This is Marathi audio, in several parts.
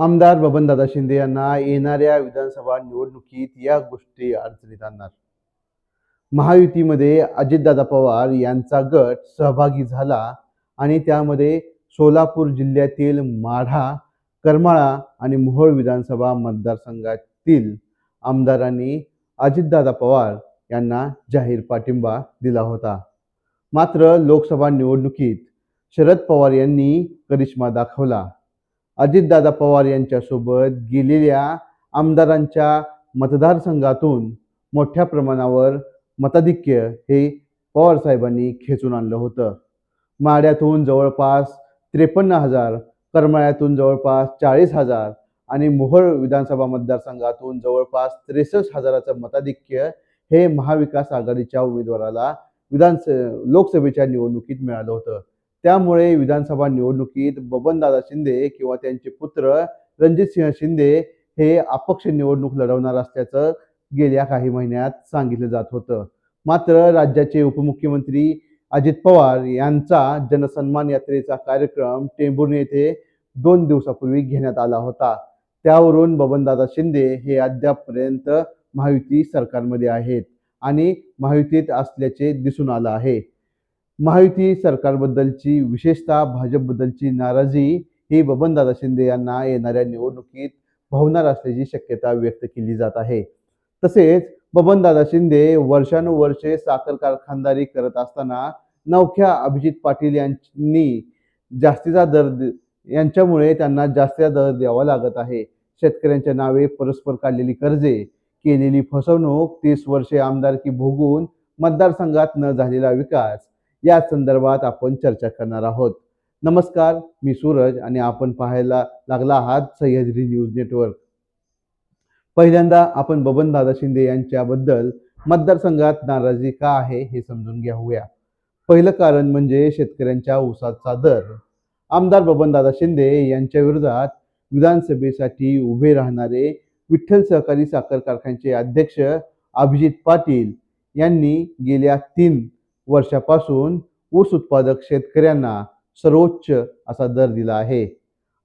आमदार बबनदादा शिंदे यांना येणाऱ्या विधानसभा निवडणुकीत या गोष्टी अडचणीत आणणार. महायुतीमध्ये अजितदादा पवार यांचा गट सहभागी झाला आणि त्यामध्ये सोलापूर जिल्ह्यातील माढा करमाळा आणि मोहोळ विधानसभा मतदारसंघातील आमदारांनी अजितदादा पवार यांना जाहीर पाठिंबा दिला होता. मात्र लोकसभा निवडणुकीत शरद पवार यांनी करिश्मा दाखवला. अजितदादा पवार यांच्यासोबत गेलेल्या आमदारांच्या मतदारसंघातून मोठ्या प्रमाणावर मताधिक्य हे पवार साहेबांनी खेचून आणलं होतं. माड्यातून जवळपास त्रेपन्न हजार करमाळ्यातून जवळपास चाळीस हजार आणि मोहोळ विधानसभा मतदारसंघातून जवळपास त्रेसष्ट हजाराचं मताधिक्य हे महाविकास आघाडीच्या उमेदवाराला विधानस लोकसभेच्या निवडणुकीत मिळालं होतं. त्यामुळे विधानसभा निवडणुकीत बबनदादा शिंदे किंवा त्यांचे पुत्र रणजितसिंह शिंदे हे अपक्ष निवडणूक लढवणार असल्याचं गेल्या काही महिन्यात सांगितलं जात होतं. मात्र राज्याचे उपमुख्यमंत्री अजित पवार यांचा जनसन्मान यात्रेचा कार्यक्रम टेंभुर्णी येथे दोन दिवसापूर्वी घेण्यात आला होता. त्यावरून बबनदादा शिंदे हे अद्यापपर्यंत महायुती सरकारमध्ये आहेत आणि महायुतीत असल्याचे दिसून आलं आहे. महायुती सरकारबद्दलची विशेषतः भाजपबद्दलची नाराजी ही बबनदादा शिंदे यांना येणाऱ्या निवडणुकीत भावणार असल्याची शक्यता व्यक्त केली जात आहे. तसेच बबनदादा शिंदे वर्षानुवर्षे साखर कारखानदारी करत असताना नवख्या अभिजित पाटील यांनी जास्तीचा दर दे- यांच्यामुळे त्यांना जास्तीचा दर द्यावा लागत आहे. शेतकऱ्यांच्या नावे परस्पर काढलेली कर्जे केलेली फसवणूक तीस वर्षे आमदारकी भोगून मतदारसंघात न झालेला विकास या संदर्भात आपण चर्चा करणार आहोत. नमस्कार मी सूरज आणि आपण पाहायला लागला आहात सह्याद्री न्यूज नेटवर्क. पहिल्यांदा आपण बबन दादा शिंदे यांच्याबद्दल मतदारसंघात नाराजी का आहे हे समजून घेऊया. पहिलं कारण म्हणजे शेतकऱ्यांच्या ऊसाचा दर. आमदार बबनदादा शिंदे यांच्या विरोधात विधानसभेसाठी उभे राहणारे विठ्ठल सहकारी साखर कारखान्याचे अध्यक्ष अभिजित पाटील यांनी गेल्या तीन वर्षापासून ऊस उत्पादक शेतकऱ्यांना सर्वोच्च असा दर दिला आहे.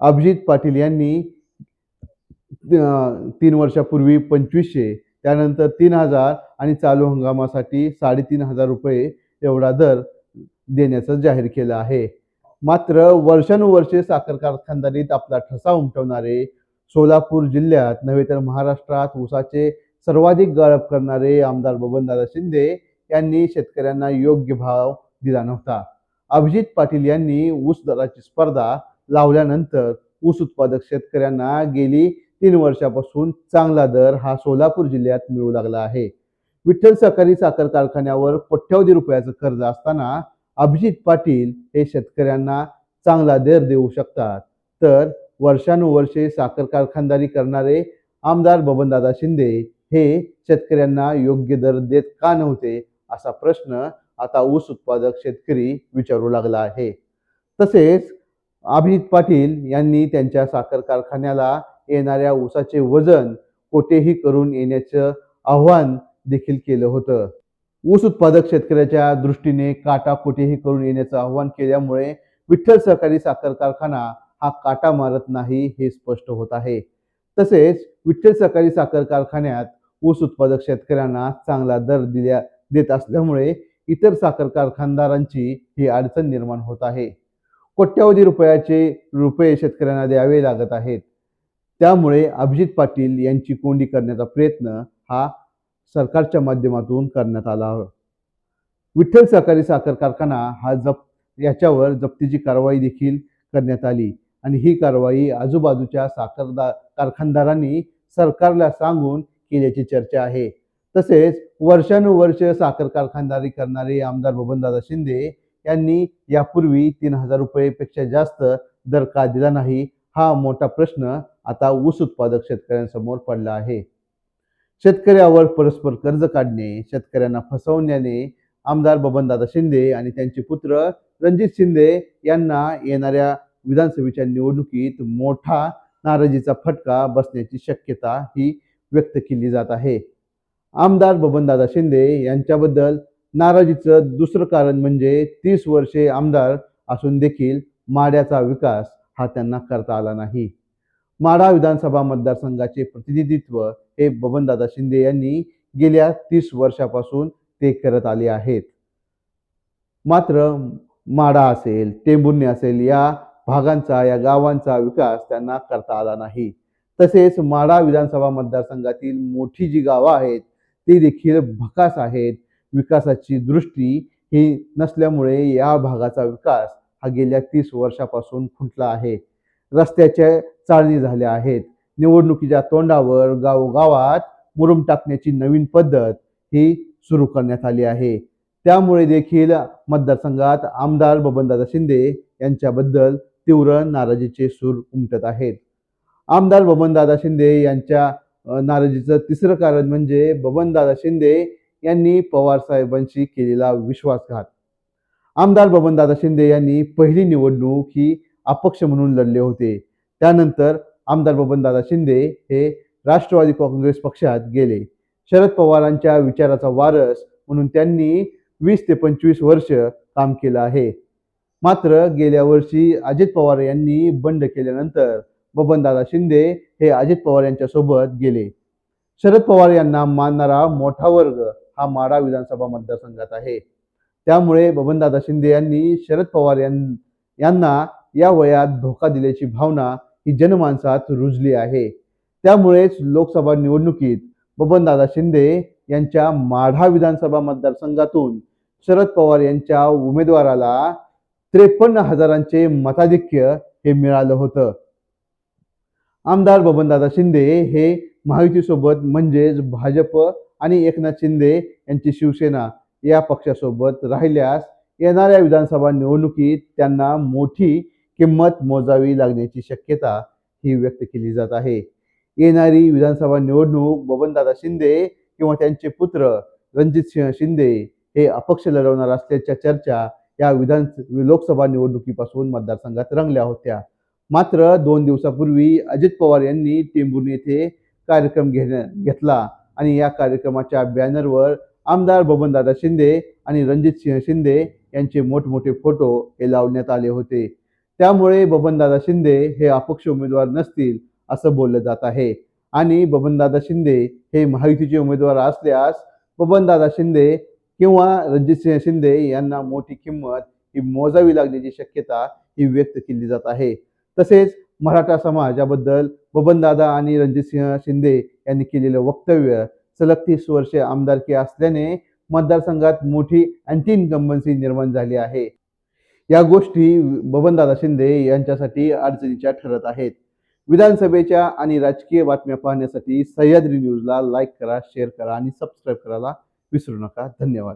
अभिजित पाटील यांनी तीन वर्षापूर्वी पंचवीसशे त्यानंतर तीन हजार आणि चालू हंगामासाठी साडेतीन हजार रुपये एवढा दर देण्याचं जाहीर केलं आहे. मात्र वर्षानुवर्षे साखर कारखानदारीत आपला ठसा उमटवणारे सोलापूर जिल्ह्यात नव्हे तर महाराष्ट्रात ऊसाचे सर्वाधिक गाळप करणारे आमदार बबनदादा शिंदे यांनी शेतकऱ्यांना योग्य भाव दिला नव्हता. अभिजित पाटील यांनी ऊस दराची स्पर्धा लावल्यानंतर ऊस उत्पादक शेतकऱ्यांना गेली तीन वर्षापासून चांगला दर हा सोलापूर जिल्ह्यात मिळू लागला आहे. विठ्ठल सहकारी साखर कारखान्यावर कोट्यावधी रुपयाचं कर्ज असताना अभिजित पाटील हे शेतकऱ्यांना चांगला दर देऊ शकतात. तर वर्षानुवर्षे साखर कारखानदारी करणारे आमदार बबनदादा शिंदे हे शेतकऱ्यांना योग्य दर देत का नव्हते असा प्रश्न आता ऊस उत्पादक शेतकरी विचारू लागला आहे. तसेच अभिजित पाटील यांनी त्यांच्या साखर कारखान्याला येणाऱ्या ऊसाचे वजन कोठेही करून येण्याचं आव्हान देखील केलं होतं. ऊस उत्पादक शेतकऱ्याच्या दृष्टीने काटा कोठेही करून येण्याचं आव्हान केल्यामुळे विठ्ठल सहकारी साखर कारखाना हा काटा मारत नाही हे स्पष्ट होत आहे. तसेच विठ्ठल सहकारी साखर कारखान्यात ऊस उत्पादक शेतकऱ्यांना चांगला दर दिल्या देत असल्यामुळे इतर साखर कारखानदारांची ही अडचण निर्माण होत आहे. कोट्यावधी रुपयाचे रुपये शेतकऱ्यांना द्यावे लागत आहेत. त्यामुळे अभिजित पाटील यांची कोंडी करण्याचा प्रयत्न हा सरकारच्या माध्यमातून करण्यात आला. विठ्ठल सहकारी साखर कारखाना हा जप याच्यावर जप्तीची कारवाई देखील करण्यात आली आणि ही कारवाई आजूबाजूच्या साखरदा कारखानदारांनी सरकारला सांगून केल्याची चर्चा आहे. तसेच वर्षानुवर्ष साखर कारखानदारी करणारे आमदार बबनदादा शिंदे यांनी यापूर्वी तीन हजार रुपयेपेक्षा जास्त दर का दिला नाही हा मोठा प्रश्न आता ऊस उत्पादक शेतकऱ्यांसमोर पडला आहे. शेतकऱ्यावर परस्पर कर्ज काढणे शेतकऱ्यांना फसवण्याने आमदार बबनदादा शिंदे आणि त्यांचे पुत्र रणजित शिंदे यांना येणाऱ्या विधानसभेच्या निवडणुकीत मोठा नाराजीचा फटका बसण्याची शक्यता ही व्यक्त केली जात आहे. आमदार बबनदादा शिंदे यांच्याबद्दल नाराजीचं दुसरं कारण म्हणजे तीस वर्षे आमदार असून देखील माड्याचा विकास हा त्यांना करता आला नाही. माढा विधानसभा मतदारसंघाचे प्रतिनिधित्व हे बबनदादा शिंदे यांनी गेल्या तीस वर्षापासून ते करत आले आहेत. मात्र माढा असेल टेंभुर्णी असेल या भागांचा या गावांचा विकास त्यांना करता आला नाही. तसेच माढा विधानसभा मतदारसंघातील मोठी जी गावं आहेत ते देखील भकास आहेत. विकासाची दृष्टी ही नसल्यामुळे या भागाचा विकास हा गेल्या तीस वर्षापासून खुंटला आहे. रस्त्याच्या चाळणी झाल्या आहेत. निवडणुकीच्या तोंडावर गावोगावात मुरुम टाकण्याची नवीन पद्धत ही सुरू करण्यात आली आहे. त्यामुळे देखील मतदारसंघात आमदार बबनदादा शिंदे यांच्याबद्दल तीव्र नाराजीचे सूर उमटत आहेत. आमदार बबनदादा शिंदे यांच्या नाराजीचं तिसरं कारण म्हणजे बबनदादा शिंदे यांनी पवार साहेबांशी केलेला विश्वासघात. आमदार बबनदादा शिंदे यांनी पहिली निवडणूक ही अपक्ष म्हणून लढले होते. त्यानंतर आमदार बबनदादा शिंदे हे राष्ट्रवादी काँग्रेस पक्षात गेले. शरद पवारांच्या विचाराचा वारस म्हणून त्यांनी वीस ते पंचवीस वर्ष काम केलं आहे. मात्र गेल्या वर्षी अजित पवार यांनी बंड केल्यानंतर बबनदादा शिंदे हे अजित पवार यांच्यासोबत गेले. शरद पवार यांना मानणारा मोठा वर्ग हा माढा विधानसभा मतदारसंघात आहे. त्यामुळे बबनदादा शिंदे यांनी शरद पवार यां- यांना या वयात धोका दिल्याची भावना ही जनमानसात रुजली आहे. त्यामुळेच लोकसभा निवडणुकीत बबनदादा शिंदे यांच्या माढा विधानसभा मतदारसंघातून शरद पवार यांच्या उमेदवाराला त्रेपन्न हजारांचे मताधिक्य हे मिळालं होतं. आमदार बबनदादा शिंदे हे महायुतीसोबत म्हणजेच भाजप आणि एकनाथ शिंदे यांची शिवसेना या पक्षासोबत राहिल्यास येणाऱ्या विधानसभा निवडणुकीत त्यांना मोठी किंमत मोजावी लागण्याची शक्यता ही व्यक्त केली जात आहे. येणारी विधानसभा निवडणूक बबनदादा शिंदे किंवा त्यांचे पुत्र रणजितसिंह शिंदे हे अपक्ष लढवणार असल्याच्या चर्चा या विधान लोकसभा निवडणुकीपासून मतदारसंघात रंगल्या होत्या. मात्र दोन दिवसापूर्वी अजित पवार यांनी टेंभुर्णी येथे कार्यक्रम घेण्या घेतला आणि या कार्यक्रमाच्या बॅनरवर आमदार बबनदादा शिंदे आणि रणजितसिंह शिंदे यांचे मोठमोठे फोटो हे लावण्यात आले होते. त्यामुळे बबनदादा शिंदे हे अपक्ष उमेदवार नसतील असं बोललं जात आहे. आणि बबनदादा शिंदे हे महायुतीचे उमेदवार असल्यास बबनदादा शिंदे किंवा रणजितसिंह शिंदे यांना मोठी किंमत ही मोजावी लागण्याची शक्यता ही व्यक्त केली जात आहे. तसेच मराठा समाज याबद्दल बबनदादा आणि रणजितसिंह शिंदे यांनी केलेलं वक्तव्य सलग तीस वर्षे आमदारकी असल्याने मतदारसंघात मोठी अँटी इन्कम्बन्सी निर्माण झाली आहे. या गोष्टी बबनदादा शिंदे यांच्यासाठी अडचणीच्या ठरत आहेत. विधानसभेच्या आणि राजकीय बातम्या पाहण्यासाठी सह्याद्री न्यूजला लाईक करा शेअर करा आणि सबस्क्राईब करायला विसरू नका. धन्यवाद.